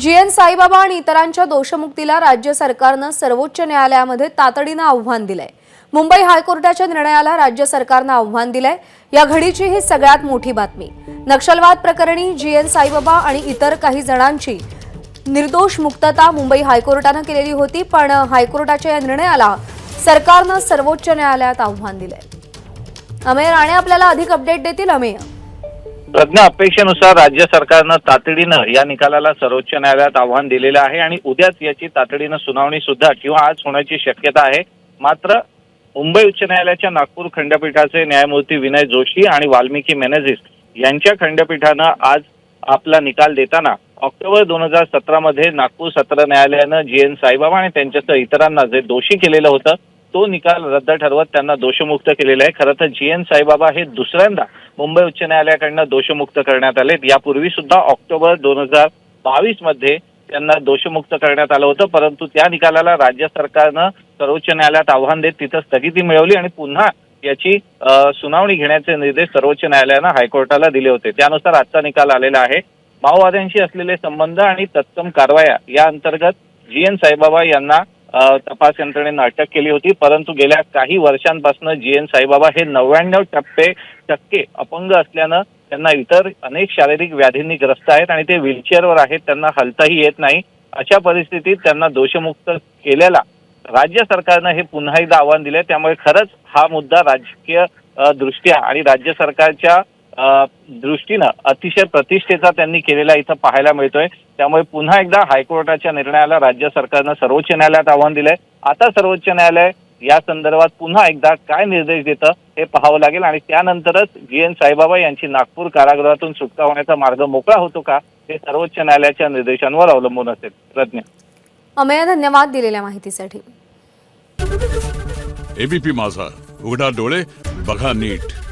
G N Saibaba आणि इतरांच्या दोषमुक्तीला राज्य सरकारनं सर्वोच्च न्यायालयामध्ये तातडीनं आव्हान दिलंय. मुंबई हायकोर्टाच्या निर्णयाला राज्य सरकारनं आव्हान दिलंय. या घडीची ही सगळ्यात मोठी बातमी. नक्षलवाद प्रकरणी जी एन साईबाबा आणि इतर काही जणांची निर्दोष मुक्तता मुंबई हायकोर्टानं केलेली होती पण हायकोर्टाच्या या निर्णयाला सरकारनं सर्वोच्च न्यायालयात आव्हान दिलंय. अमेय राणे आपल्याला अधिक अपडेट देतील. अमेय. प्रज्ञा अपेक्षेनुसार राज्य सरकारनं तातडीनं या निकालाला सर्वोच्च न्यायालयात आव्हान दिलेलं आहे आणि उद्याच याची तातडीनं सुनावणी सुद्धा किंवा आज होण्याची शक्यता आहे. मात्र मुंबई उच्च न्यायालयाच्या नागपूर खंडपीठाचे न्यायमूर्ती विनय जोशी आणि वाल्मिकी मेनेझिस यांच्या खंडपीठानं आज आपला निकाल देताना ऑक्टोबर दोन हजार सतरामध्ये नागपूर सत्र न्यायालयानं जी एन साईबाबा आणि त्यांच्यासह इतरांना जे दोषी केलेलं होतं तो निकाल रद्द ठरवत त्यांना दोषमुक्त केलेला आहे. खरं तर जी एन साईबाबा हे दुसऱ्यांदा मुंबई उच्च न्यायालयाकडनं दोषमुक्त करण्यात आले यापूर्वी सुद्धा ऑक्टोबर दोन हजार बावीसमध्ये त्यांना दोषमुक्त करण्यात आलं होतं. परंतु त्या निकालाला राज्य सरकारनं सर्वोच्च न्यायालयात आव्हान देत तिथं स्थगिती मिळवली आणि पुन्हा याची सुनावणी घेण्याचे निर्देश सर्वोच्च न्यायालयानं हायकोर्टाला दिले होते. त्यानुसार आजचा निकाल आलेला आहे. माओवाद्यांशी असलेले संबंध आणि तत्सम कारवाया या अंतर्गत जी एन साईबाबा यांना तपास यंत्रणेनं अटक केली होती परंतु गेल्या काही वर्षांपासून जी एन साईबाबा हे नव्याण्णव टप्पे टक्के अपंग असल्यानं त्यांना इतर अनेक शारीरिक व्याधींनी ग्रस्त आहेत आणि ते व्हीलचेअरवर आहेत त्यांना हलताही येत नाही. अशा परिस्थितीत त्यांना दोषमुक्त केलेला राज्य सरकारनं हे पुन्हा एकदा आव्हान दिलं त्यामुळे खरंच हा मुद्दा राजकीय दृष्ट्या आणि राज्य सरकारच्या दृष्टीनं अतिशय प्रतिष्ठेचा त्यांनी केलेला इथं पाहायला मिळतोय. त्यामुळे पुन्हा एकदा हायकोर्टाच्या निर्णयाला राज्य सरकारनं सर्वोच्च न्यायालयात आव्हान दिलंय. आता सर्वोच्च न्यायालय या संदर्भात पुन्हा एकदा काय निर्देश देतं हे पाहावं लागेल आणि त्यानंतरच जी एन साईबाबा यांची नागपूर कारागृहातून सुटका होण्याचा मार्ग मोकळा होतो का हे सर्वोच्च न्यायालयाच्या निर्देशांवर अवलंबून असेल. प्रज्ञा. अमेय धन्यवाद दिलेल्या माहितीसाठी. एबीपी माझा. उघडा डोळे बघा नीट.